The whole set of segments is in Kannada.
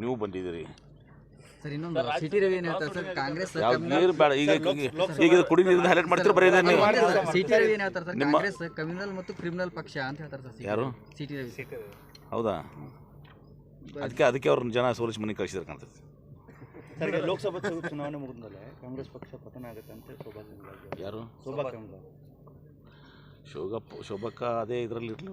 ನೀವು ಬಂದಿದ್ದೀರಿ. ಸರ್ ಇನ್ನೊಂದು ಸಿಟಿ ರವಿ ಏನ್ ಹೇಳ್ತಾರೆ ಸರ್? ಕಾಂಗ್ರೆಸ್ ಯಾವ್ದು ನೀರು ಬೇಡ ಈಗ ಈಗ- ಈಗ ಇದು ಕುಡಿ ನೀರು ಹೈಲೈಟ್ ಮಾಡ್ತೀರ ಬರೀ ಇದನ್ನ? ನೀವು ಸಿಟಿ ರವಿ ಏನ್ ಹೇಳ್ತಾರೆ ಸರ್? ಕಾಂಗ್ರೆಸ್ ಕ್ರಿಮಿನಲ್ ಮತ್ತು ಕ್ರಿಮಿನಲ್ ಪಕ್ಷ ಅಂತ ಹೇಳ್ತಾರೆ ಸರ್ ಯಾರು? C T Ravi. ಹೌದಾ? ಅದಕ್ಕೆ ಅದಕ್ಕೆ ಅವ್ರನ್ನ ಜನ ಸೋಲಿಸಿ ಮನೆ ಕಳಿಸಿದ್ರೆ ಕಾಣ್ತೈತಿ ಸರ್. ಲೋಕಸಭಾ ಚುನಾವಣೆ ಮುಗಿದ್ಮೇಲೆ ಕಾಂಗ್ರೆಸ್ ಪಕ್ಷ ಪತನ ಆಗುತ್ತೆ ಅಂತ ಶೋಭಾ ಯಾರು? ಶೋಭಾ ಶೋಭಕ್ಕ ಅದೇ ಇದರಲ್ಲಿ ಇರಲಿ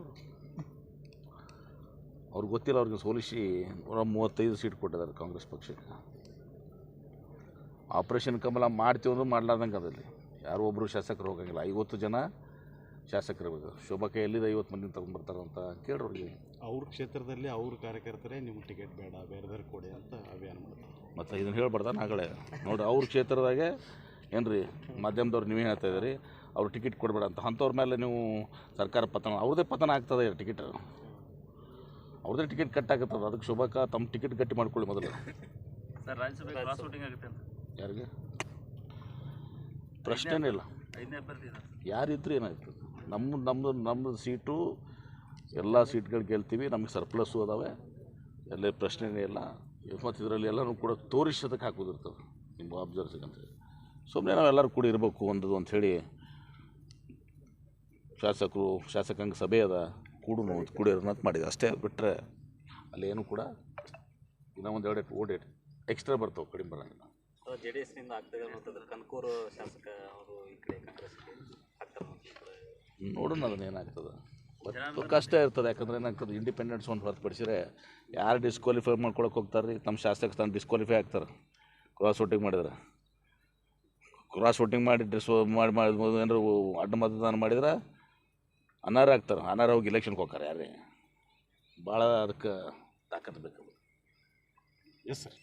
ಅವ್ರಿಗೆ ಗೊತ್ತಿಲ್ಲ ಅವ್ರಿಗೆ ಸೋಲಿಸಿ ನೂರ ಮೂವತ್ತೈದು ಸೀಟ್ ಕೊಟ್ಟಿದ್ದಾರೆ ಕಾಂಗ್ರೆಸ್ ಪಕ್ಷಕ್ಕೆ. ಆಪರೇಷನ್ ಕಮಲ ಮಾಡ್ತೀವಿ ಅಂದ್ರೆ ಮಾಡಲಾರ್ದಂಗೆ ಅದರಲ್ಲಿ ಯಾರೋ ಒಬ್ಬರು ಶಾಸಕರು ಹೋಗಂಗಿಲ್ಲ. ಐವತ್ತು ಜನ ಶಾಸಕರು ಶೋಭಕ್ಕ ಎಲ್ಲಿದೆ? ಐವತ್ತು ಮಂದಿ ತಗೊಂಡ್ಬರ್ತಾರಂತ ಅಂತ ಅವ್ರಿಗೆ ಅವ್ರ ಕ್ಷೇತ್ರದಲ್ಲಿ ಅವ್ರ ಕಾರ್ಯಕರ್ತರೇ ನಿಮ್ಗೆ ಟಿಕೆಟ್ ಬೇಡ ಬೇರೆ ಬೇರೆ ಕೊಡಿ ಅಂತ ಅಭಿಯಾನ ಮಾಡ್ತಾರೆ. ಮತ್ತು ಇದನ್ನು ಹೇಳ್ಬಾರ್ದ? ನಾಗಳೇ. ನೋಡಿರಿ ಅವ್ರ ಕ್ಷೇತ್ರದಾಗೆ ಏನು ರೀ ಮಾಧ್ಯಮದವ್ರು ನೀವೇ ಹೇಳ್ತಾ ಇದ್ದೀರಿ ಅವ್ರು ಟಿಕೆಟ್ ಕೊಡಬೇಡ ಅಂತ. ಅಂಥವ್ರ ಮೇಲೆ ನೀವು ಸರ್ಕಾರ ಪತನ ಅವ್ರದೇ ಪತನ ಆಗ್ತದೆ ಟಿಕೆಟ್ ಅವ್ರದ್ದೇ ಟಿಕೆಟ್ ಕಟ್ ಆಗತ್ತದ? ಅದಕ್ಕೆ ಶೋಭಾಕ ತಮ್ಮ ಟಿಕೆಟ್ ಗಟ್ಟಿ ಮಾಡ್ಕೊಳ್ಳಿ ಮೊದಲು. ಸರ್ ರಾಜ್ಯಸಭೆ ಕ್ರಾಸ್ ವೋಟಿಂಗ್ ಆಗುತ್ತೆ ಅಂತ. ಯಾರಿಗೆ? ಪ್ರಶ್ನೆನೇ ಇಲ್ಲ. ಐದನೇ ಅಭ್ಯರ್ಥಿ ಇದೆ ಯಾರಿದ್ರು ಏನಾಯ್ತು? ನಮ್ಮ ನಮ್ಮದು ನಮ್ಮ ಸೀಟು ಎಲ್ಲ ಸೀಟ್ಗಳು ಗೆಲ್ತೀವಿ ನಮಗೆ ಸರ್ಪ್ಲಸ್ಸು ಅದಾವೆ. ಎಲ್ಲ ಪ್ರಶ್ನೆನೇ ಇಲ್ಲ. ಮತ್ತು ಇದರಲ್ಲಿ ಎಲ್ಲರೂ ಕೂಡ ತೋರಿಸೋದಕ್ಕೆ ಹಾಕೋದಿರ್ತದೆ ನಿಮ್ಮ ಅಬ್ಸರ್ವ್ಸಿಗೆ ಅಂತೇಳಿ ಸುಮ್ಮನೆ ನಾವೆಲ್ಲರೂ ಕೂಡ ಇರಬೇಕು ಒಂದದು ಅಂಥೇಳಿ ಶಾಸಕರು ಶಾಸಕಾಂಗ ಸಭೆ ಅದ. ಕೂಡುನು ಕುಡಿಯೋರು ಅಂತ ಮಾಡಿದೆ. ಅಷ್ಟೇ ಬಿಟ್ಟರೆ ಅಲ್ಲಿ ಏನು ಕೂಡ ಇನ್ನೂ ಒಂದು ಎರಡು ಓಡೇಟ್ ಎಕ್ಸ್ಟ್ರಾ ಬರ್ತಾವೆ ಕಡಿಮೆ ಬರೋಂಗಿಲ್ಲ. ಜೆ ಡಿ ಎಸ್ನಿಂದ ಆಗ್ತದೆ ಕನಕೂರು ಶಾಸಕ ಅವರು ಈ ಕಡೆ ಕಾಂಗ್ರೆಸ್ ನೋಡೋಣ ಅದನ್ನ ಏನಾಗ್ತದೆ. ಕಷ್ಟ ಇರ್ತದೆ ಯಾಕಂದ್ರೆ ಏನಾಗ್ತದೆ ಇಂಡಿಪೆಂಡೆನ್ಸ್ ಒಂದು ಹೊರತುಪಡಿಸಿದ್ರೆ ಯಾರು ಡಿಸ್ಕ್ವಾಲಿಫೈ ಮಾಡ್ಕೊಳಕ್ಕೆ ಹೋಗ್ತಾರೆ ರೀ ತಮ್ಮ ಶಾಸಕ ತಾನು ಡಿಸ್ಕ್ವಾಲಿಫೈ ಆಗ್ತಾರೆ. ಕ್ರಾಸ್ ವೋಟಿಂಗ್ ಮಾಡಿದ್ರೆ. ಕ್ರಾಸ್ ವೋಟಿಂಗ್ ಮಾಡಿ ಡಿಸ್ ಮಾಡಿ ಮಾಡಿ ಏನಾರು ಅಡ್ಡ ಮತದಾನ ಮಾಡಿದ್ರೆ ಅನಾರ ಆಗ್ತಾರೆ ಅನಾರ ಹೋಗಿ ಇಲೆಕ್ಷನ್ಗೆ ಹೋಗ್ತಾರೆ ಯಾರೇ ಭಾಳ ಅದಕ್ಕೆ ತಾಕತ್ತು ಬೇಕು. Yes sir.